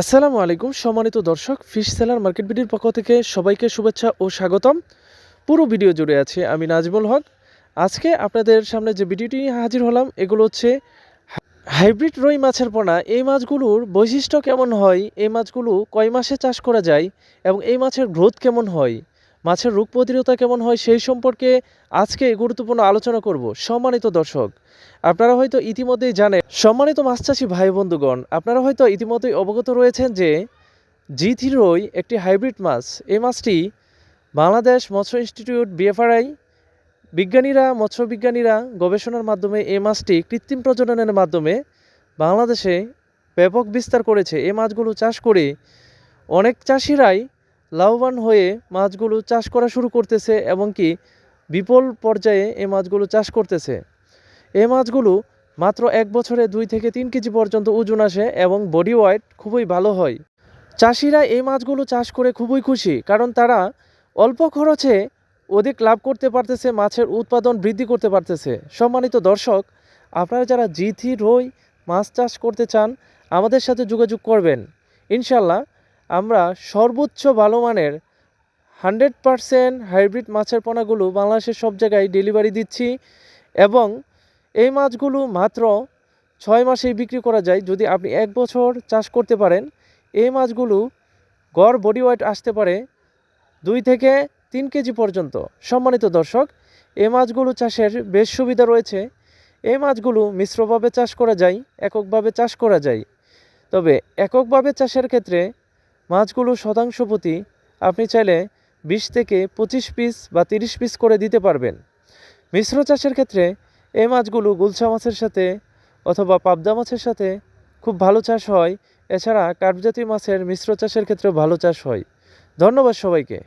আসসালামু আলাইকুম, সম্মানিত দর্শক, ফিশ সেলার মার্কেট ভিডিওর পক্ষ থেকে সবাইকে শুভেচ্ছা ও স্বাগতম। পুরো ভিডিও জুড়ে আছে আমি নাজমুল হক। আজকে আপনাদের সামনে যে ভিডিওটি নিয়ে হাজির হলাম, এগুলো হচ্ছে হাইব্রিড রই মাছের পোনা। এই মাছগুলোর বৈশিষ্ট্য কেমন হয়? এই মাছগুলো কয় মাসে চাষ করা যায়? এবং এই মাছের গ্রোথ কেমন হয়? মাছের রোগ প্রতিরোধতা কেমন হয় সেই সম্পর্কে আজকে গুরুত্বপূর্ণ আলোচনা করব সম্মানিত দর্শক। আপনারা হয়তো ইতিমধ্যেই জানেন, সম্মানিত মাছ চাষি ভাই বন্ধুগণ, আপনারা হয়তো ইতিমধ্যেই অবগত রয়েছেন যে জি থ্রিরই একটি হাইব্রিড মাছ। এই মাছটি বাংলাদেশ মৎস্য ইনস্টিটিউট বিএফআরআই, বিজ্ঞানীরা, মৎস্য বিজ্ঞানীরা গবেষণার মাধ্যমে এই মাছটি কৃত্রিম প্রজননের মাধ্যমে বাংলাদেশে ব্যাপক বিস্তার করেছে। এই মাছগুলো চাষ করে অনেক চাষিরাই লাভবান হয়ে মাছগুলো চাষ করা শুরু করতেছে এবং কি বিপুল পর্যায়ে এই মাছগুলো চাষ করতেছে। এই মাছগুলো মাত্র এক বছরে দুই থেকে তিন কেজি পর্যন্ত ওজন আসে এবং বডি ওয়েট খুবই ভালো হয়। চাষিরা এই মাছগুলো চাষ করে খুবই খুশি কারণ তারা অল্প খরচে অধিক লাভ করতে পারতেছে, মাছের উৎপাদন বৃদ্ধি করতে পারতেছে। সম্মানিত দর্শক, আপনারা যারা জিথি রই মাছ চাষ করতে চান, আমাদের সাথে যোগাযোগ করবেন। ইনশাল্লাহ আমরা সর্বোচ্চ ভালো মানের হান্ড্রেড পারসেন্ট হাইব্রিড মাছের পোনাগুলো বাংলাদেশের সব জায়গায় ডেলিভারি দিচ্ছি এবং এই মাছগুলো মাত্র ছয় মাসেই বিক্রি করা যায়। যদি আপনি এক বছর চাষ করতে পারেন, এই মাছগুলো গড় বডি ওয়েট আসতে পারে দুই থেকে তিন কেজি পর্যন্ত। সম্মানিত দর্শক, এই মাছগুলো চাষের বেশ সুবিধা রয়েছে। এই মাছগুলো মিশ্রভাবে চাষ করা যায়, এককভাবে চাষ করা যায়। তবে এককভাবে চাষের ক্ষেত্রে মাছগুলো শতাংশ প্রতি আপনি চাইলে বিশ থেকে পঁচিশ পিস বা তিরিশ পিস করে দিতে পারবেন। মিশ্র চাষের ক্ষেত্রে এই মাছগুলো গুলছা মাছের সাথে অথবা পাবদা মাছের সাথে খুব ভালো চাষ হয়। এছাড়া কার্পজাতীয় মাছের মিশ্র চাষের ক্ষেত্রেও ভালো চাষ হয়। ধন্যবাদ সবাইকে।